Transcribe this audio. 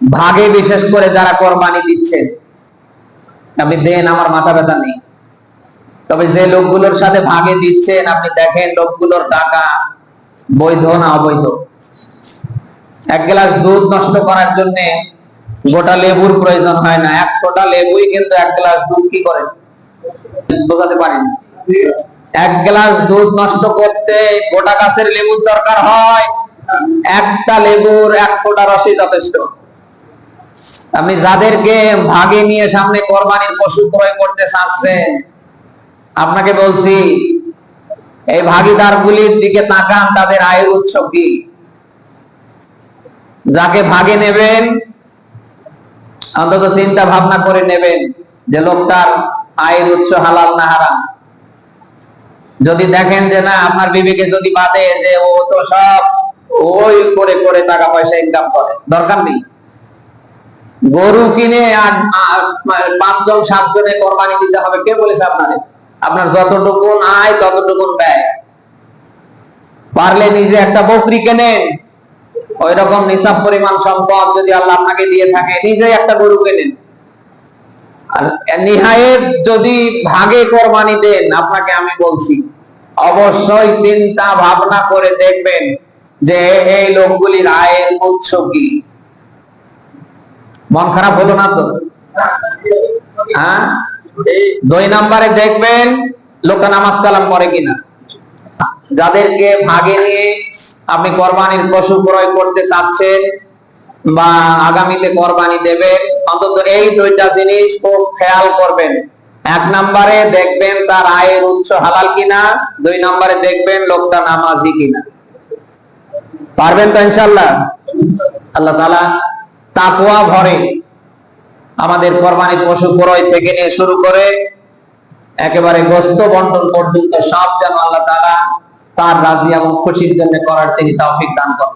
ভাগে বিশেষ করে যারা কোরবানি দিচ্ছেন আপনি দেন, আমার মাথা ব্যথা নেই। তবে যে লোকগুলোর সাথে ভাগে দিচ্ছেন, আপনি দেখেন লোকগুলোর টাকা বৈধ না অবৈধ। এক গ্লাস দুধ নষ্ট করার জন্য গোটা লেবুর প্রয়োজন হয় না। একশোটা লেবুই কিন্তু এক গ্লাস দুধ কি করে? বোঝাতে পারিনি। এক গ্লাস দুধ নষ্ট করতে গোটা গাছের লেবুর দরকার হয়। একটা লেবুর একশোটা রসই যথেষ্ট। আপনি যাদেরকে ভাগে নিয়ে সামনে কোরবানির পশু ক্রয় করতে চাচ্ছেন আপনাকে বলছি, এই ভাগিদারগুলির দিকে তাকান, তাদের আয়ের উৎস কি? যাকে ভাগে নেবেন, অন্তত চিন্তা ভাবনা করে নেবেন যে লোকটার আয়ের উৎস হালাল না হারাম। যদি দেখেন যে না, আপনার বিবেকে যদি বাদে যে ও তো সব ওই করে করে টাকা পয়সা ইনকাম করে, দরকার নেই। গরু কিনে আর পাঁচজন, সাতজনে কোরবানি দিতে হবে। কে বলেছে আপনাদের? আপনার যতটুকু আয় ততটুকু ব্যয়। পারলে নিজে একটা বকরি কেনেন ওই রকম নিসাব পরিমাণ সম্পদ যদি আল্লাহ আপনাকে দিয়ে থাকে নিজে একটা গরু কেনেন। আর নিহায়েত যদি ভাগে কোরবানি দেন, আপনাকে আমি বলছি, অবশ্যই চিন্তা ভাবনা করে দেখবেন যে এই লোকগুলির আয়ের উৎস কি। মন খারাপ হলো না তো? হ্যাঁ? দুই নম্বরে দেখবেন লোকটা নামাজ কালাম করে কিনা। যাদেরকে ভাগে নিয়ে আপনি কোরবানির পশু ক্রয় করতে চাচ্ছেন বা আগামীতে কোরবানি দেবেন, অন্তত এই দুইটা জিনিস খুব খেয়াল করবেন। এক নম্বরে দেখবেন তার আয়ের উৎস হালাল কিনা, দুই নম্বরে দেখবেন লোকটা নামাজি কিনা। পারবেন তো ইনশাল্লাহ আল্লাহ তালা তাকুয়া ভরে আমাদের কোরবানির পশু ক্রয় থেকে নিয়ে শুরু করে একেবারে গোস্ত বন্টন পর্যন্ত সব যেন আল্লাহ তারা তার রাজি এবং খুশির জন্য করার তিনি তৌফিক দান করেন।